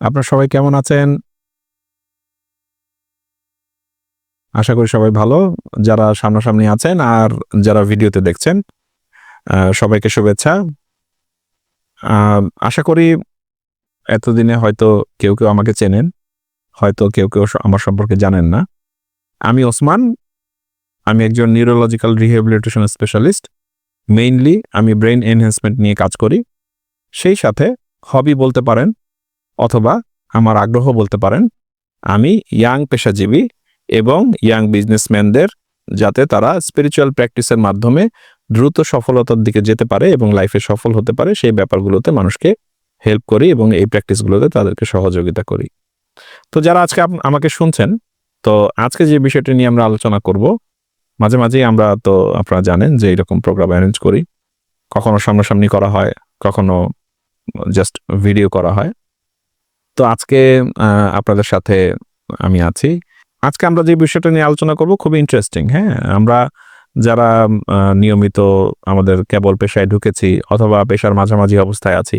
আপনারা সবাই কেমন আছেন? আশা করি সবাই ভালো। যারা সামনাসামনি আছেন আর যারা ভিডিওতে দেখছেন সবাইকে শুভেচ্ছা। আশা করি এতদিনে হয়তো কেউ কেউ আমাকে চেনেন, হয়তো কেউ কেউ আমার সম্পর্কে জানেন না। আমি ওসমান, আমি একজন নিউরোলজিক্যাল রিহেবিলিটেশন স্পেশালিস্ট মেইনলি আমি ব্রেন এনহ্যান্সমেন্ট নিয়ে কাজ করি। সেই সাথে হবি বলতে পারেন অথবা আমার আগ্রহ বলতে পারেন, আমি ইয়াং পেশাজীবী এবং ইয়াং বিজনেসম্যানদের যাতে তারা স্পিরিচুয়াল প্র্যাকটিসের মাধ্যমে দ্রুত সফলতার দিকে যেতে পারে এবং লাইফে সফল হতে পারে, সেই ব্যাপারগুলোতে মানুষকে হেল্প করি এবং এই প্র্যাকটিসগুলোতে তাদেরকে সহযোগিতা করি। তো যারা আজকে আমাকে শুনছেন, তো আজকে যে বিষয়টি নিয়ে আমরা আলোচনা করব, মাঝে মাঝেই আমরা তো আপনারা জানেন যে এরকম প্রোগ্রাম অ্যারেঞ্জ করি। কখনো সামনাসামনি করা হয়, কখনো জাস্ট ভিডিও করা হয়। তো আজকে আপনাদের সাথে আমি আছি। আজকে আমরা যে বিষয়টা নিয়ে আলোচনা করব খুবই ইন্টারেস্টিং হ্যাঁ? আমরা যারা নিয়মিত আমাদের কেবল পেশায় ঢুকেছি অথবা পেশার মাঝামাঝি অবস্থায় আছি,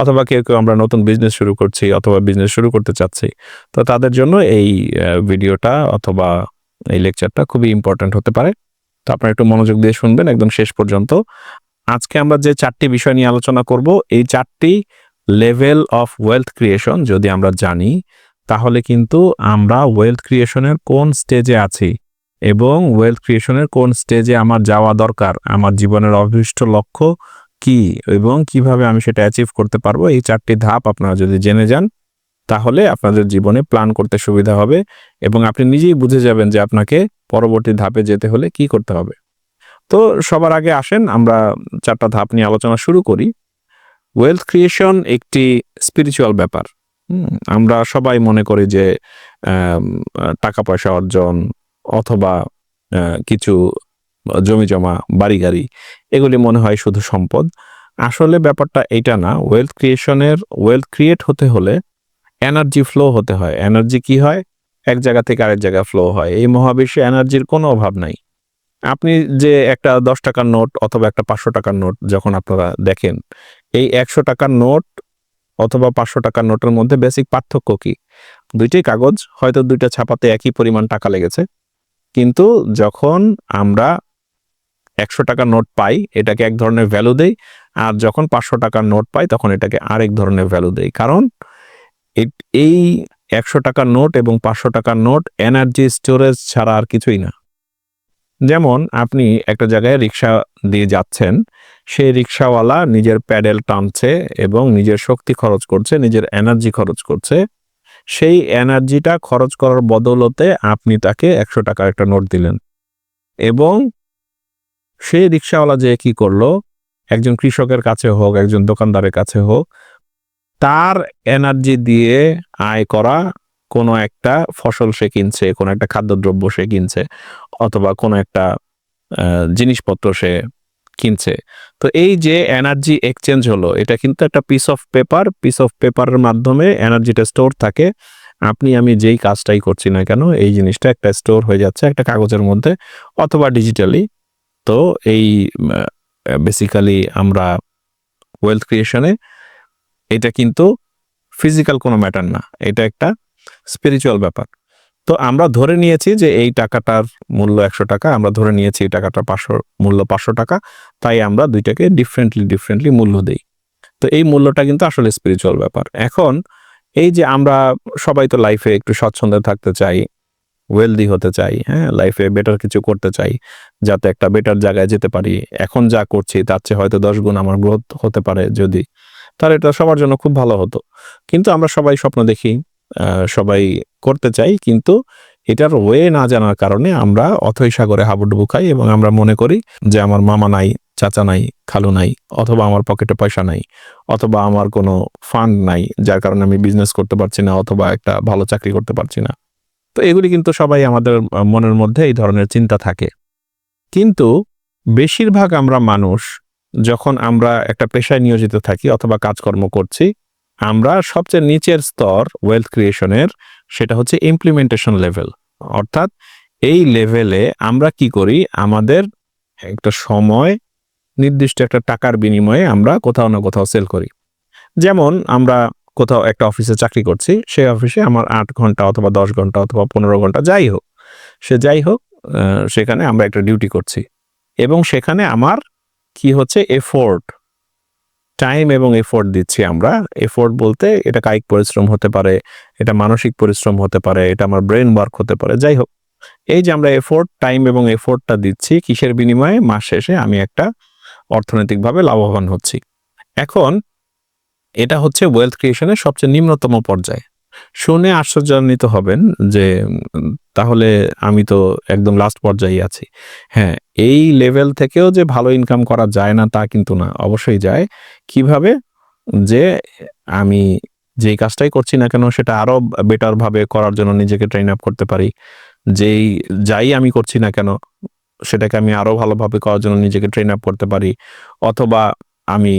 অথবা কেউ কেউ আমরা নতুন বিজনেস শুরু করছি অথবা বিজনেস শুরু করতে চাচ্ছি, তো তাদের জন্য এই ভিডিওটা অথবা এই লেকচারটা খুবই ইম্পর্ট্যান্ট হতে পারে। তো আপনারা একটু মনোযোগ দিয়ে শুনবেন একদম শেষ পর্যন্ত। আজকে আমরা যে চারটি বিষয় নিয়ে আলোচনা করব, এই চারটি লেভেল অফ ওয়েলথ ক্রিয়েশন যদি আমরা জানি, তাহলে কিন্তু আমরা ওয়েলথ ক্রিয়েশনের কোন স্টেজে আছি এবং ওয়েলথ ক্রিয়েশনের কোন স্টেজে আমার যাওয়া দরকার, আমার জীবনের অভীষ্ট লক্ষ্য কি এবং কীভাবে আমি সেটা অ্যাচিভ করতে পারব, এই চারটি ধাপ আপনারা যদি জেনে যান, তাহলে আপনাদের জীবনে প্ল্যান করতে সুবিধা হবে এবং আপনি নিজেই বুঝে যাবেন যে আপনাকে পরবর্তী ধাপে যেতে হলে কি করতে হবে। তো সবার আগে আসেন, আমরা চারটা ধাপ নিয়ে আলোচনা শুরু করি। ওয়েলথ ক্রিয়েশন একটি স্পিরিচুয়াল ব্যাপার। হুম, আমরা সবাই মনে করি যে টাকা পয়সা অর্জন অথবা কিছু জমি জমা বাড়ি গাড়ি এগুলি মনে হয় শুধু সম্পদ। আসলে ব্যাপারটা এটা না ওয়েলথ ক্রিয়েশনের ওয়েলথ ক্রিয়েট হতে হলে এনার্জি ফ্লো হতে হয়। এনার্জি কি হয়? এক জায়গা থেকে আরেক জায়গায় ফ্লো হয়। এই মহাবিশ্বে এনার্জির কোনো অভাব নাই। আপনি যে একটা দশ টাকার নোট অথবা একটা পাঁচশো টাকার নোট যখন আপনারা দেখেন এই একশো টাকার নোট অথবা পাঁচশো টাকার নোটের মধ্যে বেসিক পার্থক্য কি? দুইটাই কাগজ, হয়তো দুইটা ছাপাতে একই পরিমাণ টাকা লেগেছে। কিন্তু যখন আমরা একশো টাকার নোট পাই, এটাকে এক ধরনের ভ্যালু দেই, আর যখন পাঁচশো টাকার নোট পাই, তখন এটাকে আরেক ধরনের ভ্যালু দেই। কারণ এই একশো টাকার নোট এবং পাঁচশো টাকার নোট এনার্জি স্টোরেজ ছাড়া আর কিছুই না। যেমন আপনি একটা জায়গায় রিক্সা দিয়ে যাচ্ছেন, সেই রিক্সাওয়ালা নিজের প্যাডেল টানছে এবং নিজের শক্তি খরচ করছে, নিজের এনার্জি খরচ করছে। সেই এনার্জিটা খরচ করার বদলতে আপনি তাকে একশো টাকার একটা নোট দিলেন। এবং সেই রিক্সাওয়ালা যে কি করল, একজন কৃষকের কাছে হোক, একজন দোকানদারের কাছে হোক, তার এনার্জি দিয়ে আয় করা কোনো একটা ফসল সে কিনছে, কোনো একটা খাদ্যদ্রব্য সে কিনছে, অথবা কোনো একটা জিনিসপত্র সে কিনছে। তো এই যে এনার্জি এক্সচেঞ্জ হলো, এটা কিন্তু একটা piece of paper piece of পেপারের মাধ্যমে এনার্জিটা স্টোর থাকে। আপনি, আমি যেই কাজটাই করছি না কেন, এই জিনিসটা একটা স্টোর হয়ে যাচ্ছে একটা কাগজের মধ্যে, অথবা ডিজিটালি তো এই বেসিক্যালি আমরা ওয়েলথ ক্রিয়েশনে এটা কিন্তু ফিজিক্যাল কোনো ম্যাটার না। এটা একটা স্পিরিচুয়াল ব্যাপার। তো আমরা ধরে নিয়েছি যে এই টাকাটার মূল্য একশো টাকা, আমরা ধরে নিয়েছি এই টাকাটার পাঁচশো, মূল্য পাঁচশো টাকা, তাই আমরা দুইটাকে ডিফারেন্টলি ডিফারেন্টলি মূল্য দেই। তো এই মূল্যটা কিন্তু আসলে স্পিরিচুয়াল ব্যাপার। এখন এই যে আমরা সবাই তো লাইফে একটু স্বচ্ছন্দে থাকতে চাই ওয়েলদি হতে চাই হ্যাঁ লাইফে বেটার কিছু করতে চাই, যাতে একটা বেটার জায়গায় যেতে পারি। এখন যা করছি তার চেয়ে হয়তো দশ গুণ আমার গ্রোথ হতে পারে যদি। তাহলে এটা সবার জন্য খুব ভালো হতো। কিন্তু আমরা সবাই স্বপ্ন দেখি সবাই করতে চাই, কিন্তু এটার ওয়ে না জানার কারণে আমরা অথই সাগরে হাবুডুবু খাই এবং আমরা মনে করি যে আমার মামা নাই, চাচা নাই, খালু নাই, অথবা আমার পকেটে পয়সা নাই, অথবা আমার কোনো ফান্ড নাই, যার কারণে আমি বিজনেস করতে পারছি না, অথবা একটা ভালো চাকরি করতে পারছি না। তো এগুলি কিন্তু সবাই আমাদের মনের মধ্যে এই ধরনের চিন্তা থাকে। কিন্তু বেশিরভাগ আমরা মানুষ যখন আমরা একটা পেশায় নিয়োজিত থাকি অথবা কাজকর্ম করছি আমরা সবচেয়ে নিচের স্তর ওয়েলথ ক্রিয়েশনের সেটা হচ্ছে ইমপ্লিমেন্টেশন লেভেল অর্থাৎ এই লেভেলে আমরা কি করি? আমাদের একটা সময়, নির্দিষ্ট একটা টাকার বিনিময়ে আমরা কোথাও না কোথাও সেল করি। যেমন আমরা কোথাও একটা অফিসে চাকরি করছি, সেই অফিসে আমার আট ঘণ্টা অথবা দশ ঘণ্টা অথবা পনেরো ঘণ্টা, যাই হোক, সে যাই হোক সেখানে আমরা একটা ডিউটি করছি। এবং সেখানে আমার কি হচ্ছে? এফোর্ট টাইম এবং এফোর্ট দিচ্ছি আমরা। এফোর্ট বলতে এটা কায়িক পরিশ্রম হতে পারে, এটা মানসিক পরিশ্রম হতে পারে, এটা আমার ব্রেন ওয়ার্ক হতে পারে, যাই হোক। এই যে আমরা এফোর্ট টাইম এবং এফোর্টটা দিচ্ছি, কিসের বিনিময়ে? মাস শেষে আমি একটা অর্থনৈতিকভাবে লাভবান হচ্ছি। এখন এটা হচ্ছে ওয়েলথ ক্রিয়েশনের সবচেয়ে নিম্নতম পর্যায়ে। শুনে আশ্চর্যান্বিত হবেন যে তাহলে আমি তো একদম লাস্ট পর্যায়ে আছি। হ্যাঁ এই লেভেল থেকেও যে ভালো ইনকাম করা যায় না তা কিন্তু না, অবশ্যই যায়। কীভাবে? যে আমি যেই কাজটাই করছি না কেন, সেটা আরও বেটার ভাবে করার জন্য নিজেকে ট্রেন আপ করতে পারি। যেই, যাই আমি করছি না কেন, সেটাকে আমি আরও ভালোভাবে করার জন্য নিজেকে ট্রেন আপ করতে পারি। অথবা আমি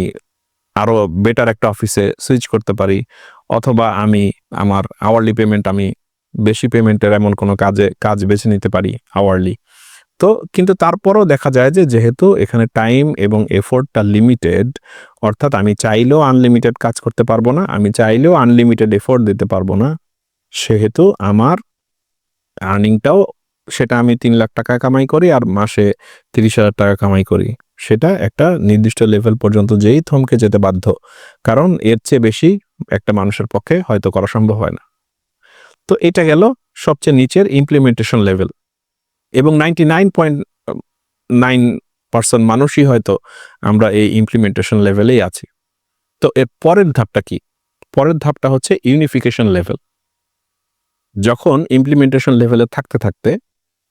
আরও বেটার একটা অফিসে সুইচ করতে পারি। অথবা আমি আমার আওয়ারলি পেমেন্ট আমি বেশি পেমেন্টের এমন কোনো কাজে, কাজ বেছে নিতে পারি আওয়ারলি তো কিন্তু তারপরও দেখা যায় যে যেহেতু এখানে টাইম এবং এফোর্টটা লিমিটেড অর্থাৎ আমি চাইলেও আনলিমিটেড কাজ করতে পারব না, আমি চাইলেও আনলিমিটেড এফোর্ট দিতে পারব না, সেহেতু আমার আর্নিংটাও সেটা আমি তিন লাখ টাকা কামাই করি আর মাসে তিরিশ হাজার টাকা কামাই করি। সেটা একটা নির্দিষ্ট লেভেল পর্যন্ত যেই থমকে যেতে বাধ্য। কারণ এর চেয়ে বেশি একটা মানুষের পক্ষে হয়তো করা সম্ভব হয় না। তো এটা গেল সবচেয়ে নিচের ইমপ্লিমেন্টেশন লেভেল এবং ninety nine point nine percent মানুষই হয়তো আমরা এই ইমপ্লিমেন্টেশন লেভেলেই আছি। তো এর পরের ধাপটা কি? পরের ধাপটা হচ্ছে ইউনিফিকেশন লেভেল যখন ইমপ্লিমেন্টেশন লেভেলে থাকতে থাকতে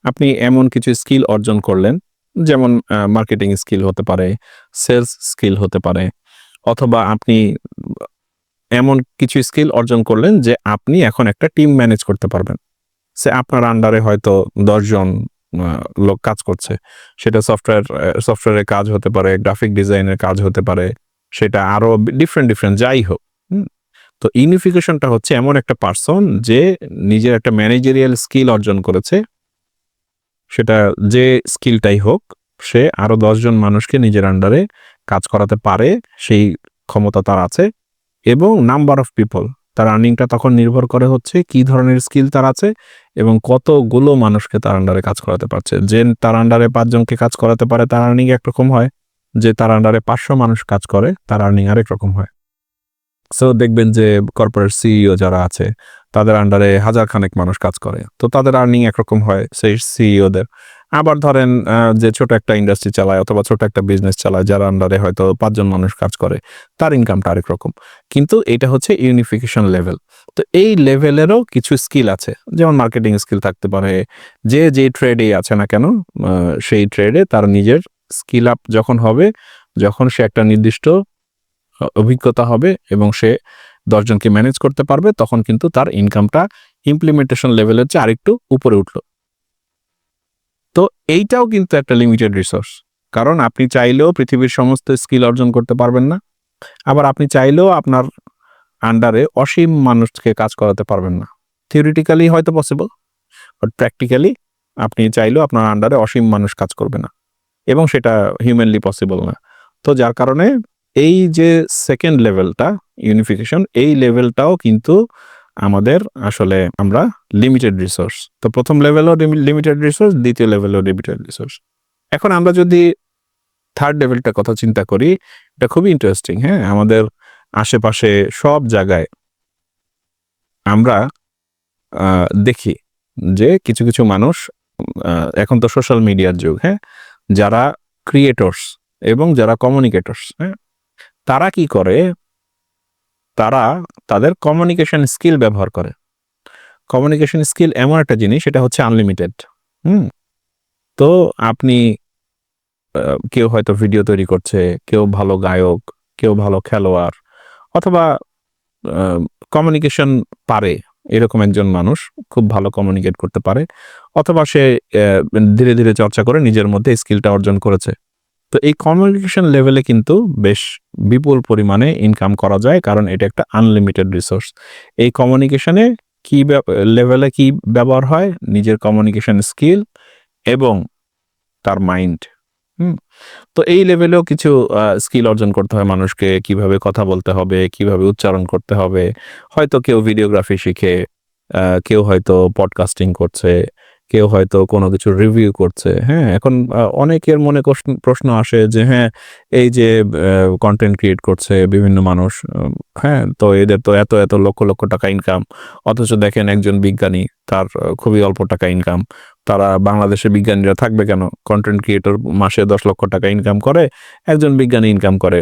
আপনি এমন কিছু স্কিল অর্জন করলেন যেমন মার্কেটিং স্কিল হতে পারে সেলস স্কিল হতে পারে, অথবা আপনি এমন কিছু স্কিল অর্জন করলেন যে আপনি এখন একটা টিম ম্যানেজ করতে পারবেন। সে আপনার আন্ডারে হয়তো দশজন লোক কাজ করছে। সেটা সফটওয়্যার সফটওয়্যারের কাজ হতে পারে গ্রাফিক ডিজাইনের কাজ হতে পারে, সেটা আরও ডিফারেন্ট ডিফারেন্ট যাই হোক তো ইউনিফিকেশনটা হচ্ছে এমন একটা পার্সন যে নিজের একটা ম্যানেজেরিয়াল স্কিল অর্জন করেছে সেটা যে স্কিলটাই হোক, সে আরও দশজন মানুষকে নিজের আন্ডারে কাজ করাতে পারে, সেই ক্ষমতা তার আছে এবং নাম্বার অফ পিপল তার আর্নিংটা তখন নির্ভর করে হচ্ছে কি ধরনের স্কিল তার আছে এবং কতগুলো মানুষকে তার আন্ডারে কাজ করাতে পারছে। যে তার আন্ডারে পাঁচজনকে কাজ করাতে পারে, তার আর্নিং একরকম হয়। যে তার আন্ডারে পাঁচশো মানুষ কাজ করে, তার আর্নিং আরেক রকম হয়। সো দেখবেন যে কর্পোরেট সিইও যারা আছে তাদের আন্ডারে হাজার খানেক মানুষ কাজ করে। তো তাদের আর্নিং একরকম হয় সেই সিইওদের আবার ধরেন যে ছোট একটা ইন্ডাস্ট্রি চালায় অথবা ছোট একটা বিজনেস চালায়, যার আন্ডারে হয়তো পাঁচজন মানুষ কাজ করে, তার ইনকামটা আরেক রকম। কিন্তু এটা হচ্ছে ইউনিফিকেশন লেভেল তো এই লেভেলেরও কিছু স্কিল আছে। যেমন মার্কেটিং স্কিল থাকতে পারে, যে যে ট্রেডে আছে না কেন সেই ট্রেডে তার নিজের স্কিল আপ যখন হবে, যখন সে একটা নির্দিষ্ট অভিজ্ঞতা হবে এবং সে দশজনকে ম্যানেজ করতে পারবে, তখন কিন্তু তার ইনকামটা ইমপ্লিমেন্টেশন লেভেলের চেয়ে আরেকটু উপরে উঠল। তো এইটাও কিন্তু একটা লিমিটেড রিসোর্স কারণ আপনি চাইলেও পৃথিবীর সমস্ত স্কিল অর্জন করতে পারবেন না। আবার আপনি চাইলেও আপনার আন্ডারে অসীম মানুষকে কাজ করাতে পারবেন না। থিওরিটিক্যালি হয়তো পসিবল বাট প্র্যাকটিক্যালি আপনি চাইলেও আপনার আন্ডারে অসীম মানুষ কাজ করবে না। এবং সেটা হিউম্যানলি পসিবল না। তো যার কারণে এই যে সেকেন্ড লেভেলটা ইউনিফিকেশন এই লেভেলটাও কিন্তু আমাদের আসলে আমরা লিমিটেড রিসোর্স তো প্রথম লেভেলও লিমিটেড রিসোর্স দ্বিতীয় লেভেলও লিমিটেড রিসোর্স এখন আমরা যদি থার্ড লেভেলটার কথা চিন্তা করি, এটা খুবই ইন্টারেস্টিং হ্যাঁ? আমাদের আশেপাশে সব জায়গায় আমরা দেখি যে কিছু কিছু মানুষ এখন তো সোশ্যাল মিডিয়ার যুগ হ্যাঁ? যারা ক্রিয়েটর্স এবং যারা কমিউনিকেটর্স হ্যাঁ? তারা কি করে? তারা তাদের কমিউনিকেশন স্কিল ব্যবহার করে। কমিউনিকেশন স্কিল এমন একটা জিনিস, সেটা হচ্ছে আনলিমিটেড হুম? তো আপনি কেউ হয়তো ভিডিও তৈরি করছে, কেউ ভালো গায়ক, কেউ ভালো খেলোয়াড়, অথবা কমিউনিকেশন পারে, এরকম একজন মানুষ খুব ভালো কমিউনিকেট করতে পারে, অথবা সে ধীরে ধীরে চর্চা করে নিজের মধ্যে স্কিলটা অর্জন করেছে। তো এই কমিউনিকেশন লেভেলে কিন্তু বেশ বিপুল পরিমাণে ইনকাম করা যায়, কারণ এটা একটা আনলিমিটেড রিসোর্স এই কমিউনিকেশনে কি লেভেলে কি ব্যবহার হয়? নিজের কমিউনিকেশন স্কিল এবং তার মাইন্ড হুম? তো এই লেভেলেও কিছু স্কিল অর্জন করতে হয় মানুষকে, কীভাবে কথা বলতে হবে, কীভাবে উচ্চারণ করতে হবে। হয়তো কেউ ভিডিওগ্রাফি শিখে কেউ হয়তো পডকাস্টিং করছে কেউ হয়তো কোনো কিছু রিভিউ করছে। হ্যাঁ এখন অনেকের মনে প্রশ্ন আসে যে হ্যাঁ এই যে কন্টেন্ট ক্রিয়েট করছে বিভিন্ন মানুষ হ্যাঁ তো এদের তো এত এত লক্ষ লক্ষ টাকা ইনকাম অথচ দেখেন একজন বিজ্ঞানী, তার খুবই অল্প টাকা ইনকাম তারা বাংলাদেশে বিজ্ঞানীরা থাকবে কেন? কন্টেন্ট ক্রিয়েটর মাসে দশ লক্ষ টাকা ইনকাম করে, একজন বিজ্ঞানী ইনকাম করে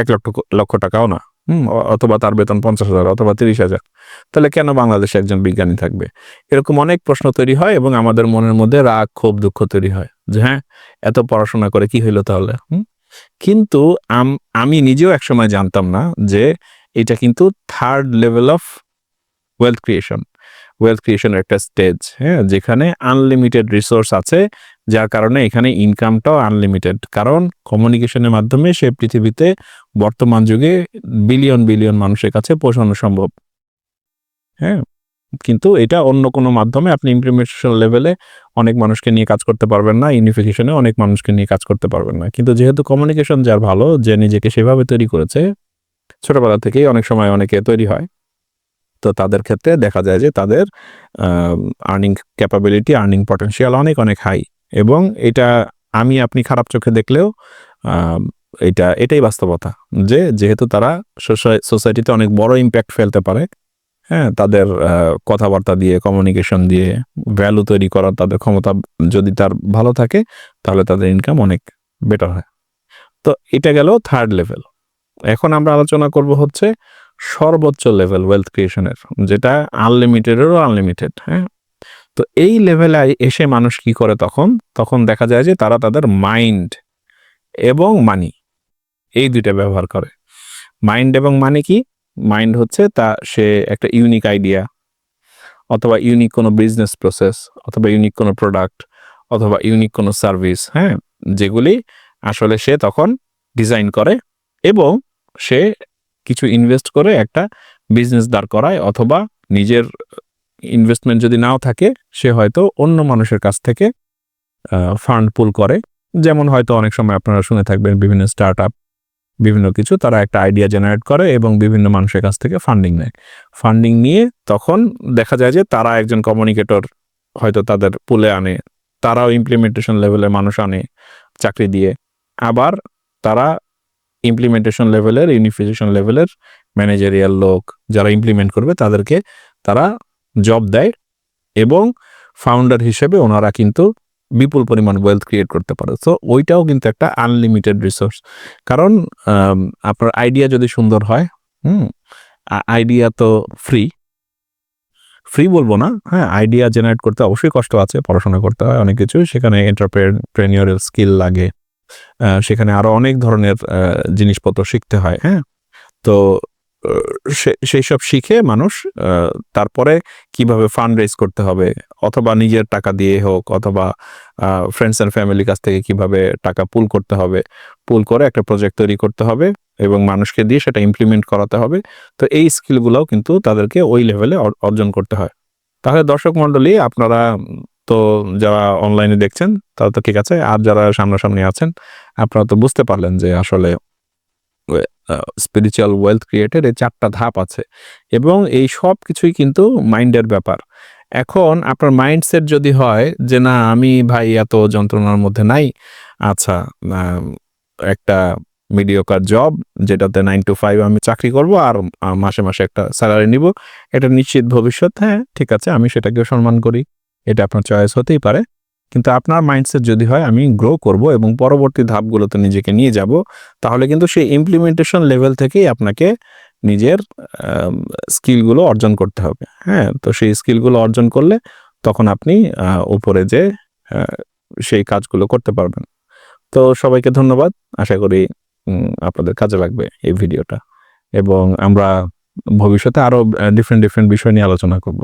এক লক্ষ লক্ষ টাকাও না। হুম অথবা তার বেতন পঞ্চাশ হাজার, অথবা তিরিশ হাজার। তাহলে কেন বাংলাদেশে একজন বিজ্ঞানী থাকবে? এরকম অনেক প্রশ্ন তৈরি হয় এবং আমাদের মনের মধ্যে রাগ, ক্ষোভ, দুঃখ তৈরি হয় যে হ্যাঁ এত পড়াশোনা করে কি হইল তাহলে? হুম? কিন্তু আম- নিজেও একসময় জানতাম না যে এটা কিন্তু third level of wealth creation wealth ক্রিয়েশনের একটা স্টেজ হ্যাঁ যেখানে আনলিমিটেড রিসোর্স আছে যার কারণে এখানে ইনকামটাও আনলিমিটেড কারণ কমিউনিকেশনের মাধ্যমে সে পৃথিবীতে বর্তমান যুগে বিলিয়ন বিলিয়ন মানুষের কাছে পৌঁছানো সম্ভব। হ্যাঁ কিন্তু এটা অন্য কোনো মাধ্যমে আপনি ইমপ্লিমেন্টেশন লেভেলে অনেক মানুষকে নিয়ে কাজ করতে পারবেন না ইউনিফিকেশনে অনেক মানুষকে নিয়ে কাজ করতে পারবেন না। কিন্তু যেহেতু কমিউনিকেশন যার ভালো, যে নিজেকে সেভাবে তৈরি করেছে, ছোটবেলা থেকেই অনেক সময় অনেকে তৈরি হয়। তো তাদের ক্ষেত্রে দেখা যায় যে তাদের আর্নিং ক্যাপাবিলিটি আর্নিং পটেনশিয়াল অনেক অনেক হাই এবং এটা আমি আপনি খারাপ চোখে দেখলেও এটা, এটাই বাস্তবতা যে যেহেতু তারা সোসাইটিতে অনেক বড় ইম্প্যাক্ট ফেলতে পারে হ্যাঁ তাদের কথাবার্তা দিয়ে কমিউনিকেশন দিয়ে ভ্যালু তৈরি করার তাদের ক্ষমতা যদি তার ভালো থাকে, তাহলে তাদের ইনকাম অনেক বেটার হয়। তো এটা গেল থার্ড লেভেল এখন আমরা আলোচনা করব হচ্ছে সর্বোচ্চ লেভেল ওয়েলথ ক্রিয়েশনের যেটা আনলিমিটেডেরও আনলিমিটেড হ্যাঁ? তো এই লেভেলে এসে মানুষ কি করে তখন? তখন দেখা যায় যে তারা তাদের মাইন্ড এবং মানি এই দুইটা ব্যবহার করে। মাইন্ড এবং মানি কি? মাইন্ড হচ্ছে তা সে একটা ইউনিক আইডিয়া অথবা ইউনিক কোনো বিজনেস প্রসেস অথবা ইউনিক কোনো প্রোডাক্ট অথবা ইউনিক কোনো সার্ভিস হ্যাঁ? যেগুলি আসলে সে তখন ডিজাইন করে এবং সে কিছু ইনভেস্ট করে একটা বিজনেস দাঁড় করায় অথবা নিজের ইনভেস্টমেন্ট যদি নাও থাকে, সে হয়তো অন্য মানুষের কাছ থেকে ফান্ড পুল করে। যেমন হয়তো অনেক সময় আপনারা শুনে থাকবেন বিভিন্ন স্টার্ট বিভিন্ন কিছু, তারা একটা আইডিয়া জেনারেট করে এবং বিভিন্ন মানুষের কাছ থেকে ফান্ডিং নেয়। ফান্ডিং নিয়ে তখন দেখা যায় যে তারা একজন কমিউনিকেটর হয়তো তাদের পুলে আনে, তারাও ইমপ্লিমেন্টেশন লেভেলের মানুষ আনে, চাকরি দিয়ে। আবার তারা ইমপ্লিমেন্টেশন লেভেলের ইউনিফিকেশন লেভেলের ম্যানেজারিয়াল লোক যারা ইমপ্লিমেন্ট করবে, তাদেরকে তারা জব দেয় এবং ফাউন্ডার হিসেবে ওনারা কিন্তু বিপুল পরিমাণ ওয়েলথ ক্রিয়েট করতে পারে। তো ওইটাও কিন্তু একটা আনলিমিটেড রিসোর্স কারণ আপনার আইডিয়া যদি সুন্দর হয়, হুম আইডিয়া তো ফ্রি ফ্রি বলব না হ্যাঁ আইডিয়া জেনারেট করতে অবশ্যই কষ্ট আছে, পড়াশোনা করতে হয়, অনেক কিছু। সেখানে এন্টারপ্রেনিয়রাল স্কিল লাগে। সেখানে আরও অনেক ধরনের জিনিসপত্র শিখতে হয় হ্যাঁ। তো সে- সেই সব শিখে মানুষ তারপরে কীভাবে ফান্ড রেজ করতে হবে, অথবা নিজের টাকা দিয়ে হোক, অথবা ফ্রেন্ডস অ্যান্ড ফ্যামিলির কাছ থেকে কীভাবে টাকা পুল করতে হবে পুল করে একটা প্রজেক্ট তৈরি করতে হবে এবং মানুষকে দিয়ে সেটা ইমপ্লিমেন্ট করাতে হবে। তো এই স্কিলগুলোও কিন্তু তাদেরকে ওই লেভেলে অর্জন করতে হয়। তাহলে দর্শক মণ্ডলী, আপনারা তো যারা অনলাইনে দেখছেন, তারা তো ঠিক আছে। আর যারা সামনাসামনি আছেন, আপনারা তো বুঝতে পারলেন যে আসলে স্পিরিচুয়াল ওয়েলথ ক্রিয়েটের এই চারটা ধাপ আছে এবং এই সব কিছুই কিন্তু মাইন্ডের ব্যাপার। এখন আপনার মাইন্ডসেট যদি হয় যে না, আমি ভাই এত যন্ত্রণার মধ্যে নাই আচ্ছা একটা মিডিওকার জব যেটাতে নাইন টু ফাইভ আমি চাকরি করব আর মাসে মাসে একটা স্যালারি নিব, এটা নিশ্চিত ভবিষ্যৎ হ্যাঁ ঠিক আছে, আমি সেটাকেও সম্মান করি। এটা আপনার চয়েস হতেই পারে। কিন্তু আপনার মাইন্ডসেট যদি হয়, আমি গ্রো করব এবং পরবর্তী ধাপগুলোতে নিজেকে নিয়ে যাব, তাহলে কিন্তু সেই ইমপ্লিমেন্টেশন লেভেল থেকেই আপনাকে নিজের স্কিলগুলো অর্জন করতে হবে। হ্যাঁ তো সেই স্কিলগুলো অর্জন করলে তখন আপনি উপরে যে সেই কাজগুলো করতে পারবেন। তো সবাইকে ধন্যবাদ। আশা করি আপনাদের কাজে লাগবে এই ভিডিওটা। এবং আমরা ভবিষ্যতে আরও ডিফারেন্ট ডিফারেন্ট বিষয় নিয়ে আলোচনা করব।